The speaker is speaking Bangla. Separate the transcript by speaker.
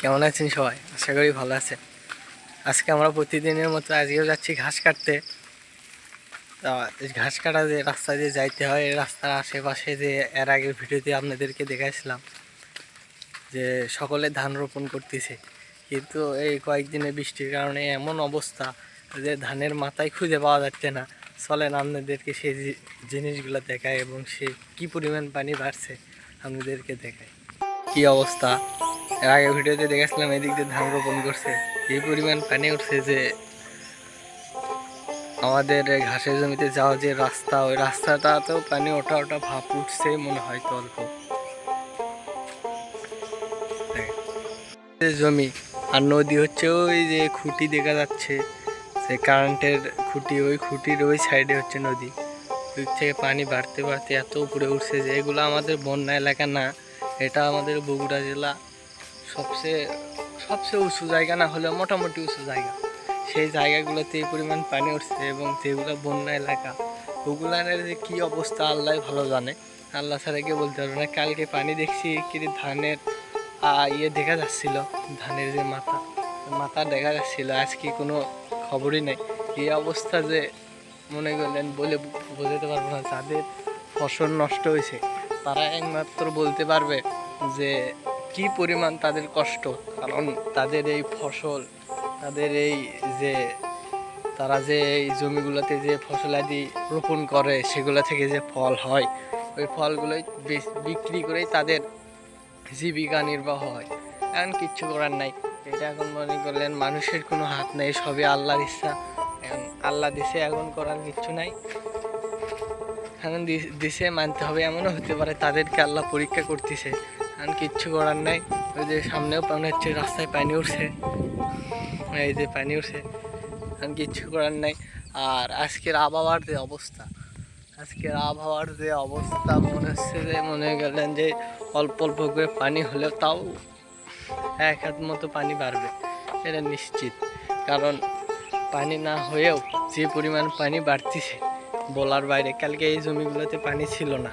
Speaker 1: কেমন আছেন সবাই? আশা করি ভালো আছেন। আজকে আমরা প্রতিদিনের মতো আজকেও যাচ্ছি ঘাস কাটতে। তা ঘাস কাটা যে রাস্তা দিয়ে যাইতে হয়, এই রাস্তার আশেপাশে যে এর আগের ভিডিওতে আপনাদেরকে দেখাইছিলাম যে সকলে ধান রোপণ করতেছে। কিন্তু এই কয়েকদিনে বৃষ্টির কারণে এমন অবস্থা যে ধানের মাথায় খুঁজে পাওয়া যাচ্ছে না। চলেন আপনাদেরকে সেই জিনিসগুলো দেখায় এবং সে কি পরিমাণ পানি বাড়ছে আপনাদেরকে দেখায় কি অবস্থা? এর আগে ভিডিওতে দেখেছিলাম এদিক দিয়ে ধান রোপণ করছে। এই পরিমাণ পানি উঠছে যে আমাদের ঘাসের জমিতে যাওয়া যে রাস্তা, ওই রাস্তাটা রাস্তাটাতেও পানি ওঠা ওঠা ভাপ উঠছে মনে হয় তো অল্প। জমি আর নদী হচ্ছে ওই যে খুঁটি দেখা যাচ্ছে সে কারেন্টের খুঁটি, ওই খুঁটির ওই সাইডে হচ্ছে নদী। ওই থেকে পানি বাড়তে বাড়তে এত উপরে উঠছে যে এগুলো আমাদের বন্যা এলাকা না, এটা আমাদের বগুড়া জেলা সবচেয়ে সবচেয়ে উঁচু জায়গা না হলেও মোটামুটি উঁচু জায়গা। সেই জায়গাগুলোতে এই পরিমাণ পানি উঠছে এবং যেগুলো বন্যা এলাকা, ওগুলার যে কী অবস্থা আল্লাহ ভালো জানে। আল্লাহ ছাড়া কেউ বলতে পারবে না। কালকে পানি দেখছি কি ধানের ইয়ে দেখা যাচ্ছিল, ধানের যে মাথা মাথা দেখা যাচ্ছিল। আজকে কোনো খবরই নেই। এই অবস্থা যে মনে করলেন বলে বোঝাতে পারব না। যাদের ফসল নষ্ট হয়েছে, তারা একমাত্র বলতে পারবে যে কি পরিমাণ তাদের কষ্ট? কারণ তাদের এই ফসল, তাদের এই যে, তারা যে এই জমিগুলোতে যে ফসলাদি রোপণ করে, সেগুলো থেকে যে ফল হয়, ওই ফলগুলোই বিক্রি করেই তাদের জীবিকা নির্বাহ হয়। এখন কিচ্ছু করার নাই। এটা এখন মনে করলেন মানুষের কোনো হাত নেই, সবই আল্লাহর ইচ্ছা। এখন আল্লাহ দিছে, এখন করার কিচ্ছু নাই। এখন দিছে, মানতে হবে, এমনও হতে পারে তাদেরকে আল্লাহ পরীক্ষা করতেছে। এখন কিচ্ছু করার নাই। ওই যে সামনেও মনে হচ্ছে, রাস্তায় পানি উঠছে। এই যে পানি উঠছে এখন কিচ্ছু করার নাই। আর আজকের আবহাওয়ার যে অবস্থা, আজকের আবহাওয়ার যে অবস্থা, মনে হচ্ছে যে, মনে গেলেন যে, অল্প অল্প করে পানি হলেও তাও এক হাত মতো পানি বাড়বে, এটা নিশ্চিত। কারণ পানি না হয়েও যে পরিমাণ পানি বাড়তিছে, বলার বাইরে কালকে এই জমিগুলোতে পানি ছিল না।